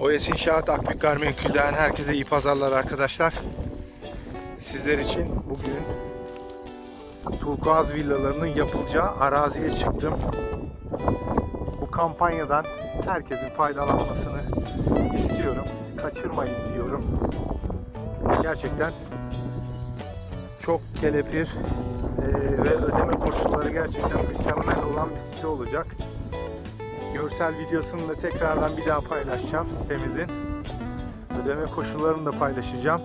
OS İnşaat Akbük Garmenkul'den herkese iyi pazarlar arkadaşlar. Sizler için bugün Turkuaz villalarının yapılacağı araziye çıktım. Bu kampanyadan herkesin faydalanmasını istiyorum. Kaçırmayın diyorum. Gerçekten çok kelepir ve ödeme koşulları gerçekten mükemmel olan bir site olacak. Görsel videosunu da tekrardan bir daha paylaşacağım sitemizin. Ödeme koşullarını da paylaşacağım.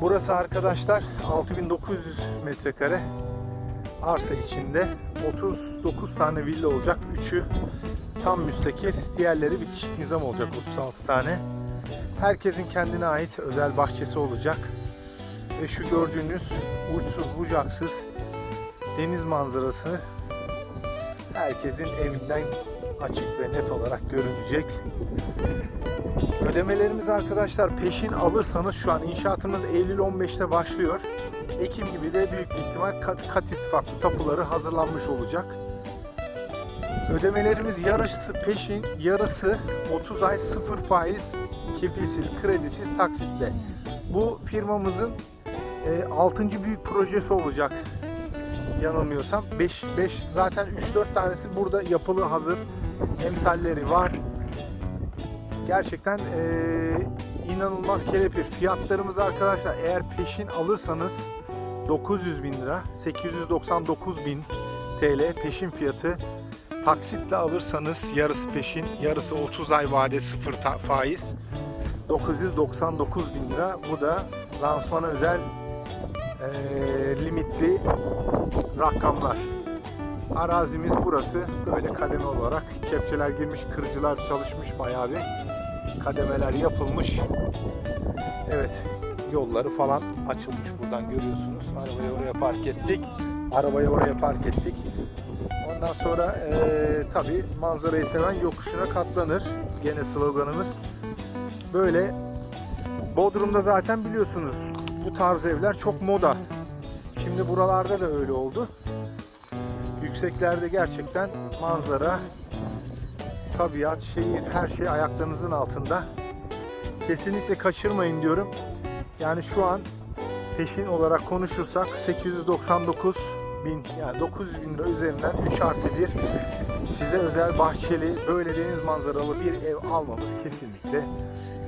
Burası arkadaşlar 6900 metrekare arsa içinde 39 tane villa olacak. 3'ü tam müstakil, diğerleri bitişik nizam olacak 36 tane. Herkesin kendine ait özel bahçesi olacak. Ve şu gördüğünüz uçsuz bucaksız deniz manzarası herkesin evinden açık ve net olarak görünecek. Ödemelerimiz arkadaşlar peşin alırsanız şu an inşaatımız Eylül 15'te başlıyor. Ekim gibi de büyük ihtimal kat, kat ittifaklı tapuları hazırlanmış olacak. Ödemelerimiz yarısı peşin, yarısı 30 ay sıfır faiz, kefilsiz, kredisiz, taksitle. Bu firmamızın 6. büyük projesi olacak yanılmıyorsam 5 5 zaten 3-4 tanesi burada yapılı hazır emsalleri var. Gerçekten eee, inanılmaz kelepir. Fiyatlarımız arkadaşlar eğer peşin alırsanız 900 bin lira 899 bin TL peşin fiyatı. Taksitle alırsanız yarısı peşin, yarısı 30 ay vade sıfır ta- faiz. 999 bin lira. Bu da lansmana özel eee, limitli rakamlar. Arazimiz burası. Böyle kademe olarak kepçeler girmiş, kırıcılar çalışmış bayağı bir. Kademeler yapılmış. Evet, yolları falan açılmış buradan görüyorsunuz. Arabayı oraya park ettik. Arabayı oraya park ettik. Ondan sonra eee tabi manzarayı seven yokuşuna katlanır. Gene sloganımız. Böyle Bodrum'da zaten biliyorsunuz bu tarz evler çok moda. Şimdi buralarda da öyle oldu. Yükseklerde gerçekten manzara, tabiat, şehir, her şey ayaklarınızın altında. Kesinlikle kaçırmayın diyorum. Yani şu an peşin olarak konuşursak 899 bin yani 900 bin lira üzerinden 3 artı 1 size özel bahçeli böyle deniz manzaralı bir ev almamız kesinlikle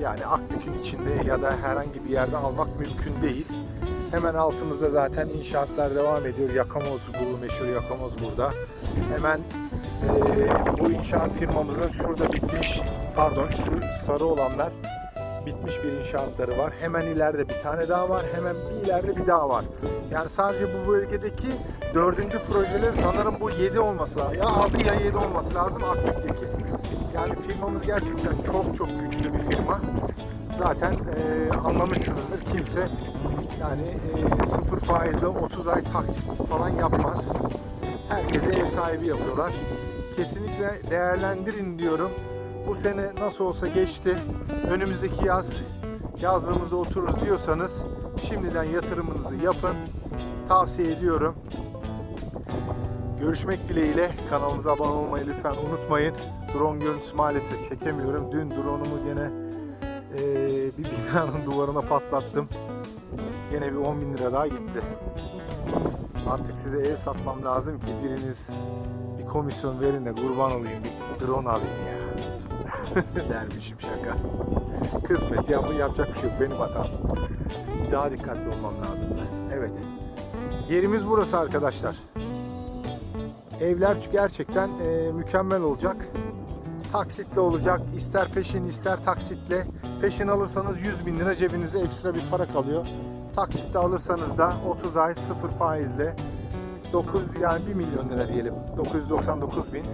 yani Akbük'ün içinde ya da herhangi bir yerde almak mümkün değil. Hemen altımızda zaten inşaatlar devam ediyor. Yakamoz bu meşhur Yakamoz burada. Hemen eee, bu inşaat firmamızın şurada bitmiş pardon şu sarı olanlar bitmiş bir inşaatları var. Hemen ileride bir tane daha var. Hemen bir ileride bir daha var. Yani sadece bu bölgedeki dördüncü projeler sanırım bu 7 olması lazım. Ya 6 ya 7 olması lazım Akbük'teki. Yani firmamız gerçekten çok çok güçlü bir firma. Zaten e, anlamışsınızdır kimse yani e, sıfır faizle 30 ay taksit falan yapmaz. Herkese ev sahibi yapıyorlar. Kesinlikle değerlendirin diyorum. Bu sene nasıl olsa geçti. Önümüzdeki yaz yazlığımızda otururuz diyorsanız şimdiden yatırımınızı yapın. Tavsiye ediyorum. Görüşmek dileğiyle kanalımıza abone olmayı lütfen unutmayın. Drone görüntüsü maalesef çekemiyorum. Dün drone'umu gene eee, bir binanın duvarına patlattım. Gene bir 10 bin lira daha gitti. Artık size ev satmam lazım ki biriniz bir komisyon verin de kurban olayım bir drone alayım ya. Dermişim şaka. Kısmet ya bu yapacak bir şey yok benim hatam. Daha dikkatli olmam lazım. Evet. Yerimiz burası arkadaşlar. Evler gerçekten e, mükemmel olacak. Taksitle olacak. İster peşin ister taksitle. Peşin alırsanız 100 bin lira cebinizde ekstra bir para kalıyor. Taksitle alırsanız da 30 ay sıfır faizle 9 yani 1 milyon lira diyelim. 999 bin.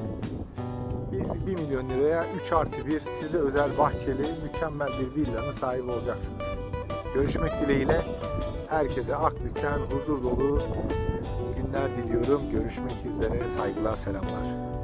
1, milyon liraya 3 artı 1 size özel bahçeli mükemmel bir villanın sahibi olacaksınız. Görüşmek dileğiyle herkese Akbük'ten huzur dolu günler diliyorum. Görüşmek üzere. Saygılar, selamlar.